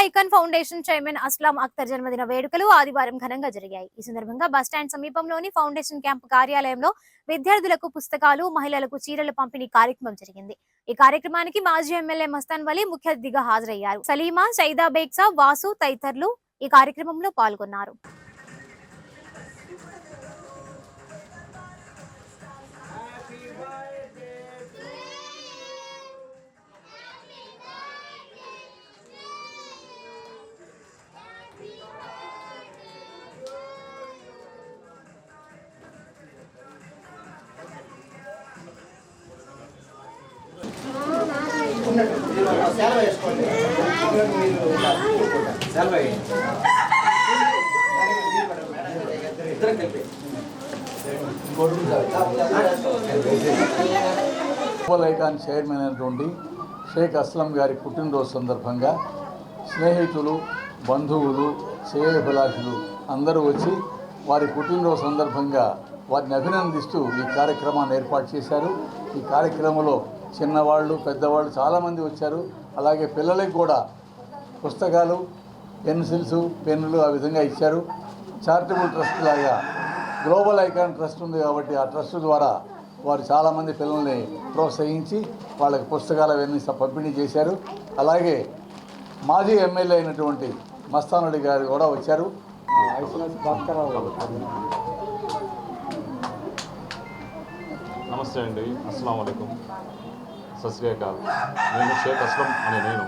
Icon foundation chairman Aslam Akhtar జన్మదిన వేడుకలు ఆదివారం ఘనంగా జరిగాయి. ఈ సందర్భంగా బస్టాండ్ సమీపంలోని ఫౌండేషన్ క్యాంప్ కార్యాలయంలో విద్యార్థులకు పుస్తకాలు మహిళలకు చీరల పంపిణీ కార్యక్రమం జరిగింది. ఈ కార్యక్రమానికి మాజీ ఎమ్మెల్యే మస్తాన్ వలీ ముఖ్య అతిథిగా హాజరయ్యారు. సలీమా సైదా బేగ్సా వాసు తదితరులు ఈ కార్యక్రమంలో పాల్గొన్నారు. గ్లోబల్ ఐకాన్ చైర్మన్ అయినటువంటి షేక్ అస్లం గారి పుట్టినరోజు సందర్భంగా స్నేహితులు బంధువులు శ్రేయభిలాషులు అందరూ వచ్చి వారి పుట్టినరోజు సందర్భంగా వారిని అభినందిస్తూ ఈ కార్యక్రమాన్ని ఏర్పాటు చేశారు. ఈ కార్యక్రమంలో చిన్నవాళ్ళు పెద్దవాళ్ళు చాలామంది వచ్చారు. అలాగే పిల్లలకి కూడా పుస్తకాలు పెన్సిల్స్ పెన్నులు ఆ విధంగా ఇచ్చారు. చారిటబుల్ ట్రస్ట్ లాగా గ్లోబల్ ఐకాన్ ట్రస్ట్ ఉంది కాబట్టి ఆ ట్రస్ట్ ద్వారా వారు చాలామంది పిల్లల్ని ప్రోత్సహించి వాళ్ళకి పుస్తకాలు అవన్నీ పంపిణీ చేశారు. అలాగే మాజీ ఎమ్మెల్యే అయినటువంటి మస్తానుడి గారు కూడా వచ్చారు. నమస్తే అండి. అస్సలం అయికం సశ్రీకాల్ నేను షేక్ అస్లం అనే నేను.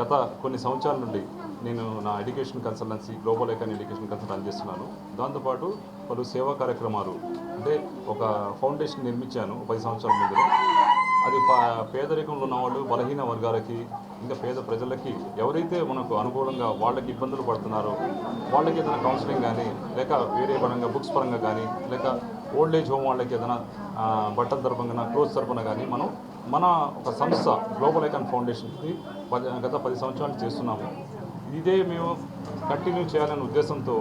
గత కొన్ని సంవత్సరాల నుండి నేను నా education consultancy global icon education consultancy చేస్తున్నాను. దాంతోపాటు పలు సేవా కార్యక్రమాలు అంటే ఒక ఫౌండేషన్ నిర్మించాను పది సంవత్సరాల ముందు అది పేదరికంలో ఉన్నవాళ్ళు బలహీన వర్గాలకి ఇంకా పేద ప్రజలకి ఎవరైతే మనకు అనుకూలంగా వాళ్ళకి ఇబ్బందులు పడుతున్నారో వాళ్ళకి ఏదైనా కౌన్సిలింగ్ కానీ లేక వేరే పరంగా బుక్స్ పరంగా కానీ లేక ఓల్డ్ ఏజ్ హోమ్ వాళ్ళకి ఏదైనా బట్టల తరపున క్లోజ్ తరపున కానీ మనం మన ఒక సంస్థ గ్లోబల్ ఐకాన్ ఫౌండేషన్కి పది గత పది సంవత్సరాలు చేస్తున్నాము. ఇదే మేము కంటిన్యూ చేయాలనే ఉద్దేశంతో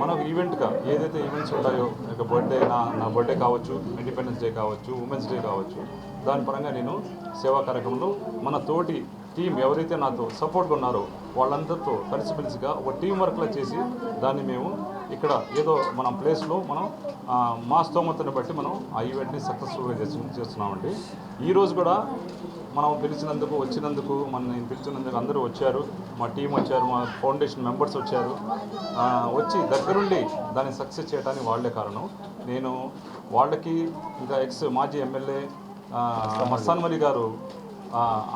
మనకు ఈవెంట్గా ఏదైతే ఈవెంట్స్ ఉంటాయో ఇక బర్త్డే నా నా బర్త్డే కావచ్చు ఇండిపెండెన్స్ డే కావచ్చు ఉమెన్స్ డే కావచ్చు దాని పరంగా నేను సేవా కార్యక్రమంలో మన తోటి టీం ఎవరైతే నాతో సపోర్ట్గా ఉన్నారో వాళ్ళందరితో కలిసిమెలిసిగా ఒక టీం వర్క్లా చేసి దాన్ని మేము ఇక్కడ ఏదో మన ప్లేస్లో మనం మా స్తోమతని బట్టి మనం ఆ ఈవెంట్ని సక్సెస్ఫుల్గా చేస్తు చేస్తున్నామండి. ఈరోజు కూడా మనం పిలిచినందుకు వచ్చినందుకు మన పిలిచినందుకు అందరూ వచ్చారు. మా టీం వచ్చారు మా ఫౌండేషన్ మెంబర్స్ వచ్చారు. వచ్చి దగ్గరుండి దాన్ని సక్సెస్ చేయడానికి వాళ్ళే కారణం. నేను వాళ్ళకి ఇంకా ఎక్స్ మాజీ ఎమ్మెల్యే మస్తాన్ మలి. గారు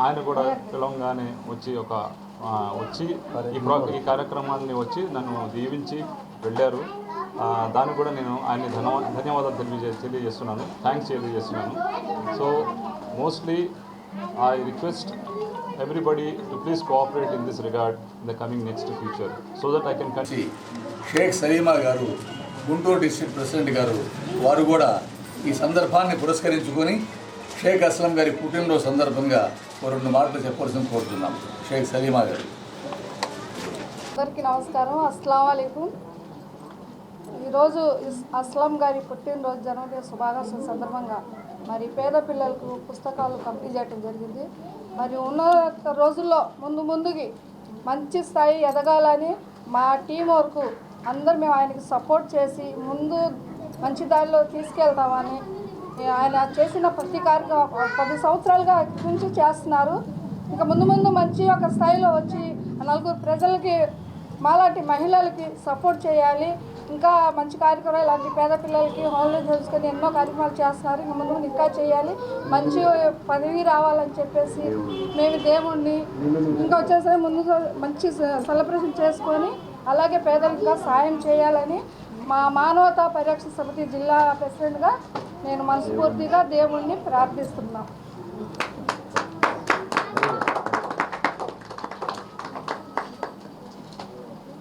ఆయన కూడా పిలవంగానే వచ్చి ఒక వచ్చి ఈ ప్రా ఈ కార్యక్రమాన్ని వచ్చి నన్ను దీవించి వెళ్ళారు. దాన్ని దానికి కూడా నేను ఆయన ధన్యవా ధన్యవాదాలు తెలియజే తెలియజేస్తున్నాను. థ్యాంక్స్ తెలియజేస్తున్నాను. So mostly I request everybody to please cooperate in this regard in the coming next future so that I can కంటి షేక్ సలీమా గారు గుంటూరు డిస్ట్రిక్ట్ ప్రెసిడెంట్ గారు వారు కూడా ఈ సందర్భాన్ని పురస్కరించుకొని షేక్ అస్లం గారి పుట్టినరోజు సందర్భంగా రెండు మాటలు చెప్పవలసింది కోరుతున్నాం. షేక్ సలీమా గారు. అందరికీ నమస్కారం. అస్సలం అయికం ఈరోజు అస్లాం అస్లం గారి పుట్టినరోజు జన్మదిన శుభాకాంక్షల సందర్భంగా మరి పేద పిల్లలకు పుస్తకాలు పంపిణీ చేయడం జరిగింది. మరి ఉన్న రోజుల్లో ముందు ముందుకి మంచి స్థాయి ఎదగాలని మా టీం వరకు అందరు మేము ఆయనకి సపోర్ట్ చేసి ముందు మంచి దారిలో తీసుకెళ్తామని ఆయన చేసిన ప్రతి కార్యక్రమం పది సంవత్సరాలుగా నుంచి చేస్తున్నారు. ఇంకా ముందు ముందు మంచి ఒక స్థాయిలో వచ్చి నలుగురు ప్రజలకి మాలాంటి మహిళలకి సపోర్ట్ చేయాలి. ఇంకా మంచి కార్యక్రమాలు ఇలాంటి పేద పిల్లలకి హోమ్లీ తెలుసుకొని ఎన్నో కార్యక్రమాలు చేస్తున్నారు. ఇంకా ముందు ముందు ఇంకా చేయాలి. మంచి పదవి రావాలని చెప్పేసి మేము దేవుణ్ణి ఇంకా వచ్చేసరికి ముందు మంచి సెలబ్రేషన్ చేసుకొని అలాగే పేదలకు సాయం చేయాలని మా మానవతా పరిరక్షణ సమితి జిల్లా ప్రెసిడెంట్గా నేను మనస్ఫూర్తిగా దేవుణ్ణి ప్రార్థిస్తున్నాను